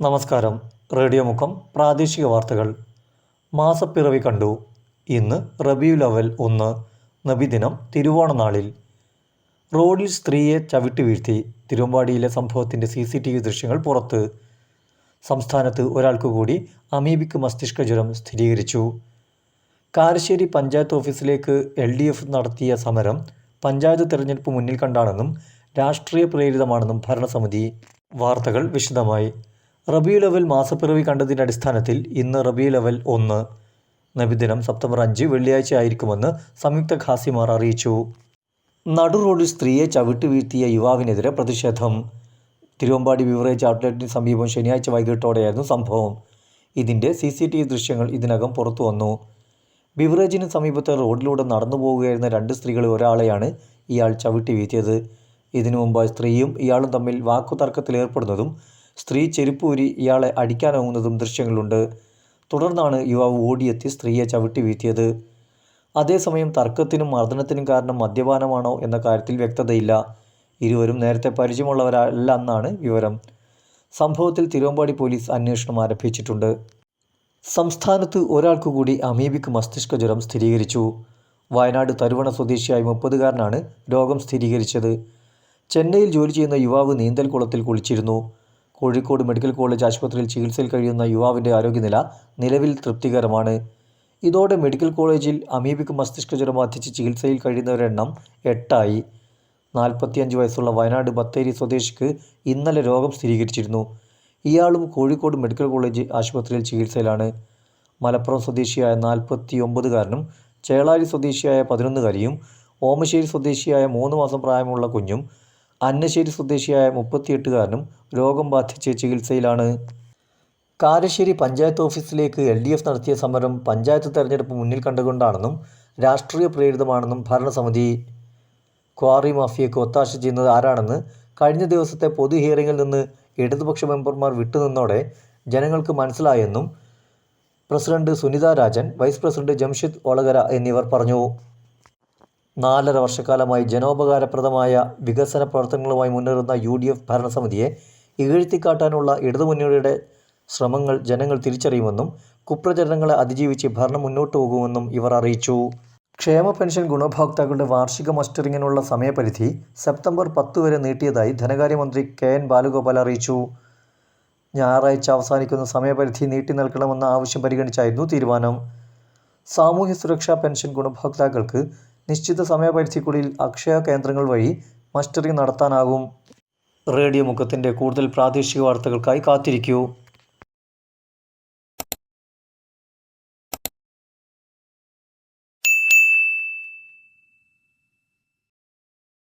നമസ്കാരം. റേഡിയോ മുഖം പ്രാദേശിക വാർത്തകൾ. മാസപ്പിറവി കണ്ടു. ഇന്ന് റബിയു അവൽ ഒന്ന് നബിദിനം തിരുവോണനാളിൽ റോഡിൽ സ്ത്രീയെ ചവിട്ടി വീഴ്ത്തി തിരുവമ്പാടിയിലെ സംഭവത്തിന്റെ സി സി ടി വി ദൃശ്യങ്ങൾ പുറത്ത്. സംസ്ഥാനത്ത് ഒരാൾക്കു കൂടി അമീബിക്ക് മസ്തിഷ്ക ജ്വരം സ്ഥിരീകരിച്ചു. കാരശ്ശേരി പഞ്ചായത്ത് ഓഫീസിലേക്ക് എൽ ഡി എഫ് നടത്തിയ സമരം പഞ്ചായത്ത് തിരഞ്ഞെടുപ്പ് മുന്നിൽ കണ്ടാണെന്നും രാഷ്ട്രീയ പ്രേരിതമാണെന്നും ഭരണസമിതി വാർത്തകൾ വിശദമായി. റബിയു ലെവൽ മാസപ്പിറവി കണ്ടതിന്റെ അടിസ്ഥാനത്തിൽ ഇന്ന് റബിയു ലെവൽ ഒന്ന് നബിദിനം സെപ്റ്റംബർ അഞ്ച് വെള്ളിയാഴ്ച ആയിരിക്കുമെന്ന് സംയുക്ത ഖാസിമാർ അറിയിച്ചു. നടു റോഡിൽ സ്ത്രീയെ ചവിട്ടി വീഴ്ത്തിയ യുവാവിനെതിരെ പ്രതിഷേധം. തിരുവമ്പാടി ബിവറേജ് ഔട്ട്ലെറ്റിന് സമീപം ശനിയാഴ്ച വൈകിട്ടോടെയായിരുന്നു സംഭവം. ഇതിന്റെ സി സി ടി വി ദൃശ്യങ്ങൾ ഇതിനകം പുറത്തു വന്നു ബിവറേജിന് സമീപത്തെ റോഡിലൂടെ നടന്നു പോവുകയായിരുന്ന രണ്ട് സ്ത്രീകളിൽ ഒരാളെയാണ് ഇയാൾ ചവിട്ടി വീഴ്ത്തിയത്. ഇതിനു മുമ്പ് സ്ത്രീയും ഇയാളും തമ്മിൽ വാക്കുതർക്കത്തിലേർപ്പെടുന്നതും സ്ത്രീ ചെരുപ്പൂരി ഇയാളെ അടിക്കാനാവുന്നതും ദൃശ്യങ്ങളുണ്ട്. തുടർന്നാണ് യുവാവ് ഓടിയെത്തി സ്ത്രീയെ ചവിട്ടി വീഴ്ത്തിയത്. അതേസമയം തർക്കത്തിനും മർദ്ദനത്തിനും കാരണം മദ്യപാനമാണോ എന്ന കാര്യത്തിൽ വ്യക്തതയില്ല. ഇരുവരും നേരത്തെ പരിചയമുള്ളവരല്ല എന്നാണ് വിവരം. സംഭവത്തിൽ തിരുവമ്പാടി പോലീസ് അന്വേഷണം ആരംഭിച്ചിട്ടുണ്ട്. സംസ്ഥാനത്ത് ഒരാൾക്കു കൂടി അമീബിക്ക് മസ്തിഷ്ക ജ്വരം സ്ഥിരീകരിച്ചു. വയനാട് തരുവണ സ്വദേശിയായ മുപ്പതുകാരനാണ് രോഗം സ്ഥിരീകരിച്ചത്. ചെന്നൈയിൽ ജോലി ചെയ്യുന്ന യുവാവ് നീന്തൽ കുളത്തിൽ കുളിച്ചിരുന്നു. കോഴിക്കോട് മെഡിക്കൽ കോളേജ് ആശുപത്രിയിൽ ചികിത്സയിൽ കഴിയുന്ന യുവാവിന്റെ ആരോഗ്യനില നിലവിൽ തൃപ്തികരമാണ്. ഇതോടെ മെഡിക്കൽ കോളേജിൽ അമീബിക് മസ്തിഷ്ക ജ്വരം ബാധിച്ച് ചികിത്സയിൽ കഴിയുന്നവരുടെ എണ്ണം എട്ടായി. നാൽപ്പത്തിയഞ്ച് വയസ്സുള്ള വയനാട് ബത്തേരി സ്വദേശിക്ക് ഇന്നലെ രോഗം സ്ഥിരീകരിച്ചിരുന്നു. ഇയാളും കോഴിക്കോട് മെഡിക്കൽ കോളേജ് ആശുപത്രിയിൽ ചികിത്സയിലാണ്. മലപ്പുറം സ്വദേശിയായ നാൽപ്പത്തി ഒമ്പതുകാരനും ചേളാരി സ്വദേശിയായ പതിനൊന്നുകാരിയും ഓമശ്ശേരി സ്വദേശിയായ മൂന്ന് മാസം പ്രായമുള്ള കുഞ്ഞും അന്നശ്ശേരി സ്വദേശിയായ മുപ്പത്തിയെട്ടുകാരനും രോഗം ബാധിച്ച് ചികിത്സയിലാണ്. കാരശ്ശേരി പഞ്ചായത്ത് ഓഫീസിലേക്ക് എൽ ഡി എഫ് നടത്തിയ സമരം പഞ്ചായത്ത് തെരഞ്ഞെടുപ്പ് മുന്നിൽ കണ്ടുകൊണ്ടാണെന്നും രാഷ്ട്രീയ പ്രേരിതമാണെന്നും ഭരണസമിതി. ക്വാറി മാഫിയയ്ക്ക് ഒത്താശ ചെയ്യുന്നത് ആരാണെന്ന് കഴിഞ്ഞ ദിവസത്തെ പൊതു ഹിയറിംഗിൽ നിന്ന് ഇടതുപക്ഷ മെമ്പർമാർ വിട്ടുനിന്നോടെ ജനങ്ങൾക്ക് മനസ്സിലായെന്നും president Sunitha Rajan vice president Jamshid Olakara എന്നിവർ പറഞ്ഞു. നാലര വർഷക്കാലമായി ജനോപകാരപ്രദമായ വികസന പ്രവർത്തനങ്ങളുമായി മുന്നേറുന്ന യു ഡി എഫ് ഭരണസമിതിയെ ഇകഴ്ത്തിക്കാട്ടാനുള്ള ഇടതുമുന്നണിയുടെ ശ്രമങ്ങൾ ജനങ്ങൾ തിരിച്ചറിയുമെന്നും കുപ്രചരണങ്ങളെ അതിജീവിച്ച് ഭരണം മുന്നോട്ട് പോകുമെന്നും ഇവർ അറിയിച്ചു. ക്ഷേമ പെൻഷൻ ഗുണഭോക്താക്കളുടെ വാർഷിക മസ്റ്ററിങ്ങിനുള്ള സമയപരിധി സെപ്റ്റംബർ പത്ത് വരെ നീട്ടിയതായി ധനകാര്യമന്ത്രി കെ എൻ ബാലഗോപാൽ അറിയിച്ചു. ഞായറാഴ്ച അവസാനിക്കുന്ന സമയപരിധി നീട്ടി നൽകണമെന്ന ആവശ്യം പരിഗണിച്ചായിരുന്നു തീരുമാനം. സാമൂഹ്യ സുരക്ഷാ പെൻഷൻ ഗുണഭോക്താക്കൾക്ക് നിശ്ചിത സമയപരിധിക്കുള്ളിൽ അക്ഷയ കേന്ദ്രങ്ങൾ വഴി മസ്റ്ററിംഗ് നടത്താനാകും. റേഡിയോ മുഖത്തിന്റെ കൂടുതൽ പ്രാദേശിക വാർത്തകൾക്കായി കാത്തിരിക്കൂ.